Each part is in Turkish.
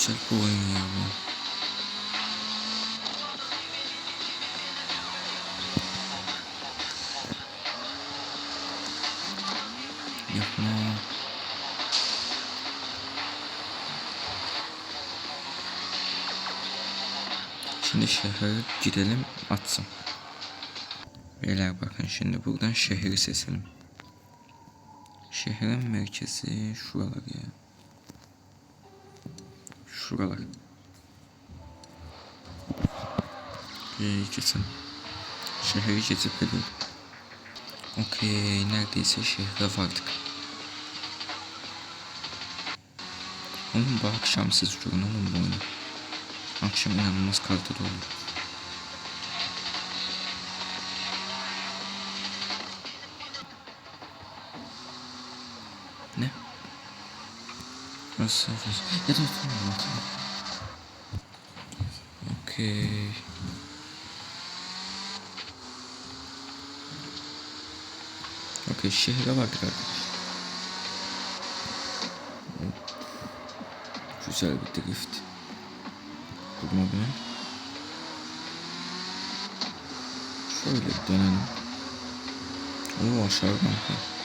güzel bir oyun ya bu. Yapma. Şimdi şehre gidelim atsın. Beyler bakın şimdi buradan şehri seçelim. Şehrin merkezi şuralar ya. Şuralar. İyi kesin. Şehri geçip geliyorum. Okey neredeyse şehre vardık. Oğlum bu akşam siz durun oğlum bu oyunu. Akşam inanılmaz kaldı dolu. Nasıl? Ya da tamam tamam. Okey. Okey şehre baktık arkadaşlar. Güzel bir drift. Durma be. Şöyle dönelim. Oo aşağı kanka.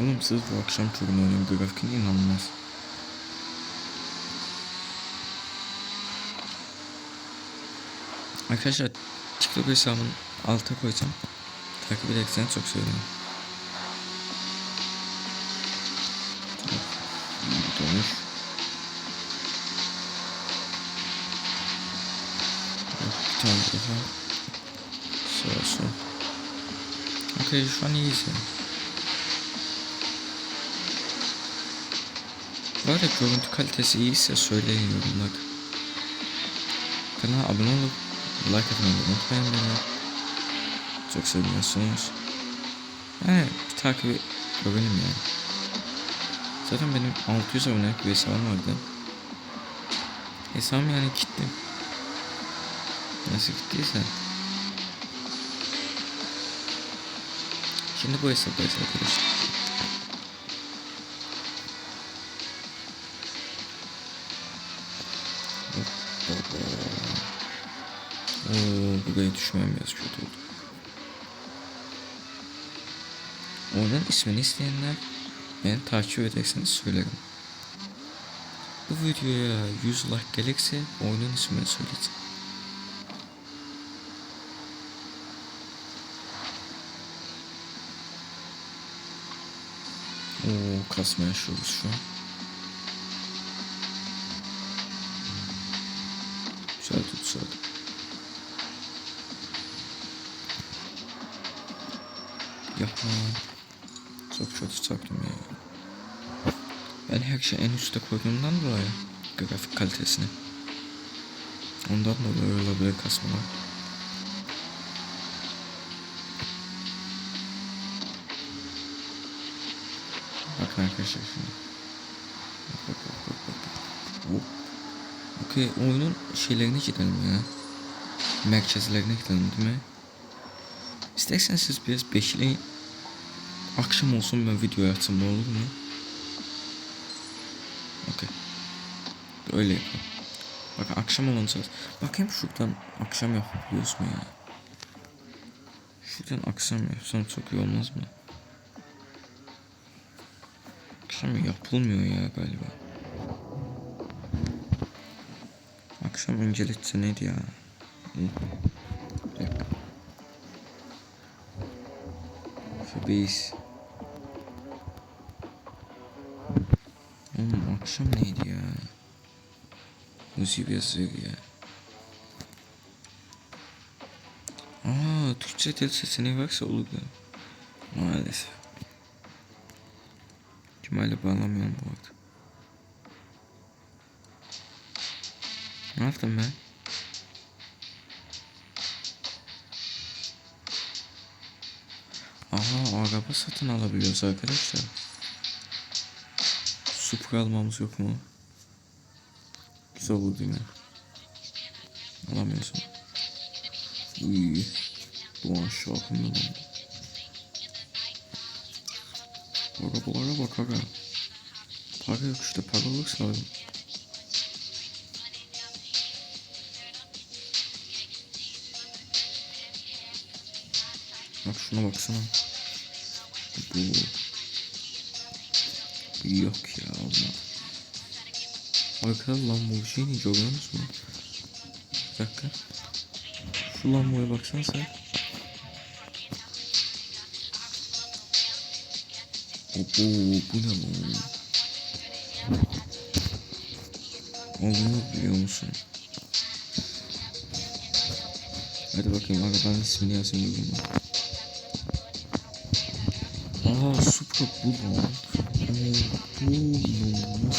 Oğlum siz bu akşam çok oynuyorum. Grafikin inanılmaz. Arkadaşlar TikTok hesabını alta koyacağım. Takip ederseniz çok sevinirim. Dönüş. Bir tane daha. Sağ sol. Okey şu an iyiyiz ya. Bu arada görüntü kalitesi iyiyse söyleyin yorumlarda. Kanala abone olup like atmayı unutmayın beni. Çok sevmiyorsunuz. Yani bir takibi görelim yani. Zaten benim 600 abonelik bir hesabım vardı. Hesabım yani kilitli. Nasıl gittiyse. Şimdi bu hesaptayız arkadaşlar. Oo, buraya düşmem biraz kötü oldu. Oyunun ismini isteyenler beni takip ederseniz söylerim. Bu videoya 100 like gelirse oyunun ismini söyleyeceğim. Oo kasma yaşıyoruz şu an. Güzel tutsadı. Yapma. Çok kötü taktım ya. Ben her şeyi en üstte koyduğumdan dolayı grafik kalitesini. Ondan dolayı olabilir kasmalar. Bakın arkadaşlar şimdi. Bak bak bak bak bak. Hop. Okey oyunun şeylerine gidelim ya. Merkezlerine gidelim değil mi? İsterseniz siz biraz beşleyin. Akşam olsun ben video atsam olur mu? Okey. Öyle yapalım. Bak akşam olunca bakayım şuradan akşam yapabiliyoruz mu ya? Şuradan akşam yapsam çok iyi olmaz mı? Akşam yapılmıyor ya galiba. Akşam inceletse neydi ya? Hı. Fabrice. Oğlum akşam neydi ya? Müziği yazıyor ya. Aa, Türkçe dil seçeneği varsa olur da. Maalesef. Kemal'le bağlamıyorum bu arada. Ne yaptım ben? Aha araba satın alabiliyoruz arkadaşlar. Supra almamız yok mu? Güzel oldu yine. Alamıyorsun. Uy. Bu an şokunda lan. Arabalara bak aga. Para yok işte para olursa alırım. Şuna baksana. Bu. Yok ya olmadı. Arkadaşlar Lambo şey ne görüyorsunuz mu? Bir dakika. Şu Lambo'ya baksana sen. Obo bu ne lan? Olduğunu biliyor musun? Hadi bakayım arabanın ismini yazayım bugün. Aa Supra bu lan. Oo, bu lan.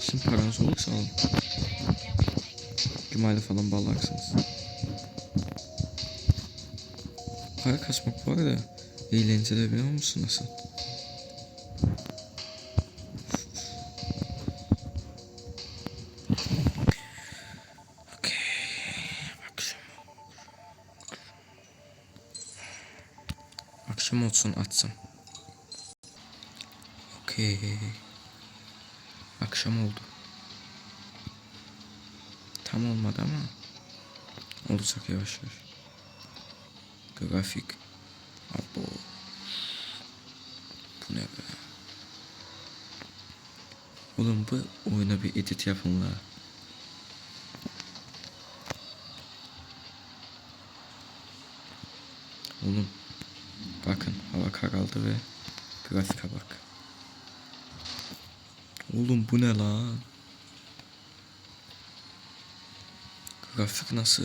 Şimdi paranız olursa alın. Cumali falan bağlarsınız. Para kasmak bu arada eğlenceli biliyor musun nasıl? Akşam olsun atsam. Okey. Akşam oldu. Tam olmadı ama olacak yavaş yavaş. Grafik. Abo. Bu ne be? Oğlum bu oyuna bir edit yapın la. Oğlum karaldı ve grafika bak. Oğlum bu ne lan? Grafik nasıl?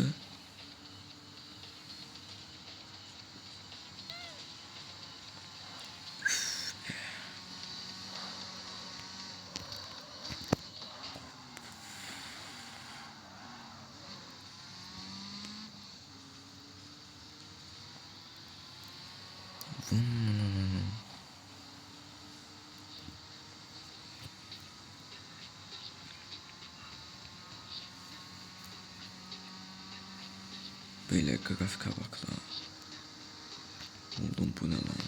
Böyle grafika bak lan. Oğlum bu ne lan?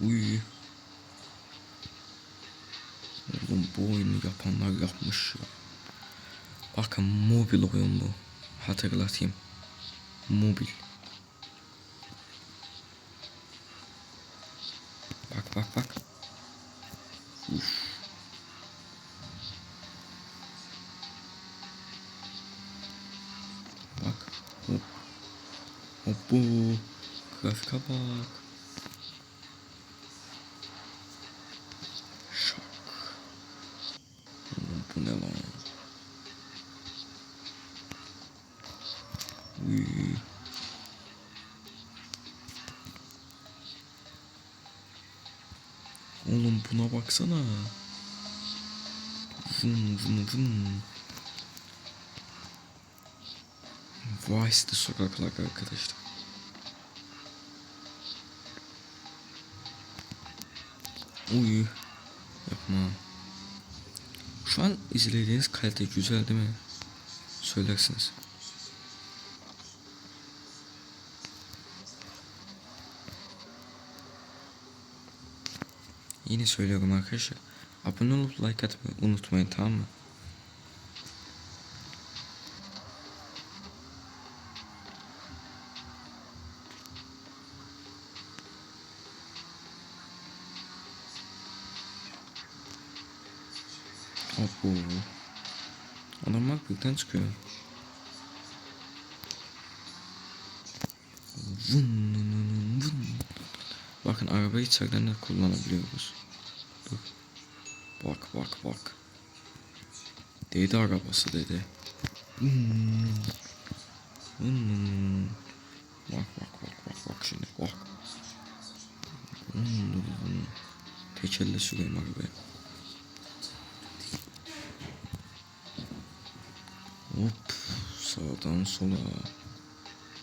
Uy. Oğlum bu oyunu yapanlar yapmış ya. Bakın mobil oyun bu. Hatırlatayım. Mobil. Bak bak bak. Ne lan? Oğlum buna baksana. Vın vın vın. Vice'de sokaklar arkadaşlar. Uy. Yapma. Şu an izlediğiniz kalite güzel değil mi? Söylersiniz. Yine söylüyorum arkadaşlar. Abone olup like atmayı unutmayın tamam mı? Abo. Adamlar birden çıkıyor. Vın, vın, vın. Bakın arabayı de kullanabiliyoruz. Dur. Bak bak bak. Dedi arabası dedi. Hmm. Bak bak bak bak bak şimdi bak. Hmm. Tek elle süreyim arabayı. Hop sağdan sola.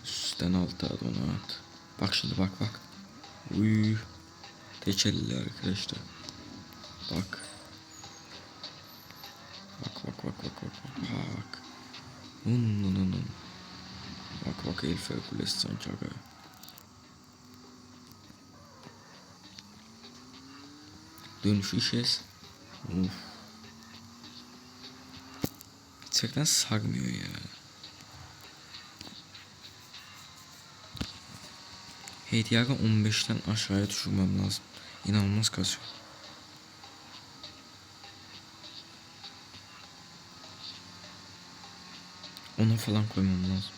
Üstten alta donat. Bak şimdi bak bak. Uy. Tek elle arkadaşlar. Bak. Bak bak bak bak bak bak bak. Nun nun nun. Bak bak Eiffel Kulesi sancağı. Dönüşü işes. Uf. Gerçekten sarmıyor ya. HDR'ı 15'ten aşağıya düşürmem lazım. İnanılmaz kasıyor. Onu falan koymam lazım.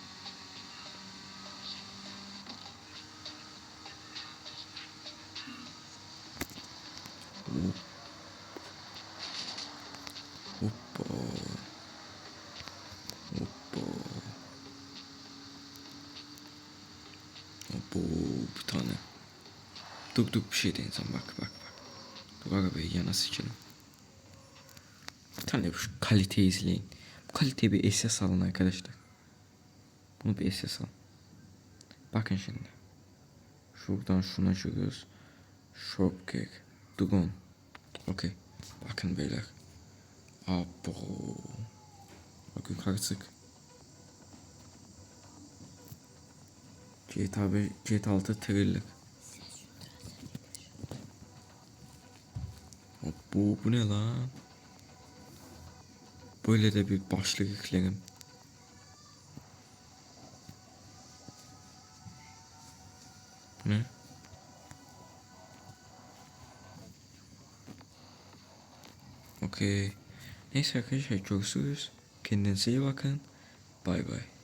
Hop. Hoppa. Hoppa. Hoppa bir tane. Dur dur bir şey deneyeceğim bak bak bak. Dur arabayı yana sıçalım. Bir tane şu kaliteyi izleyin. Bu kaliteye bir SS alın arkadaşlar. Bunu bir SS alın. Bakın şimdi. Şuradan şuna çıkıyoruz. Shopkick. Dugon. Okey. Bakın beyler. Abo. Bak yukarı çık. GTA 5, GTA 6 trailer. Bu, bu ne lan? Böyle de bir başlık. Bu ne? Okey. Neyse arkadaşlar görüşürüz. Kendinize iyi bakın. Bay bay.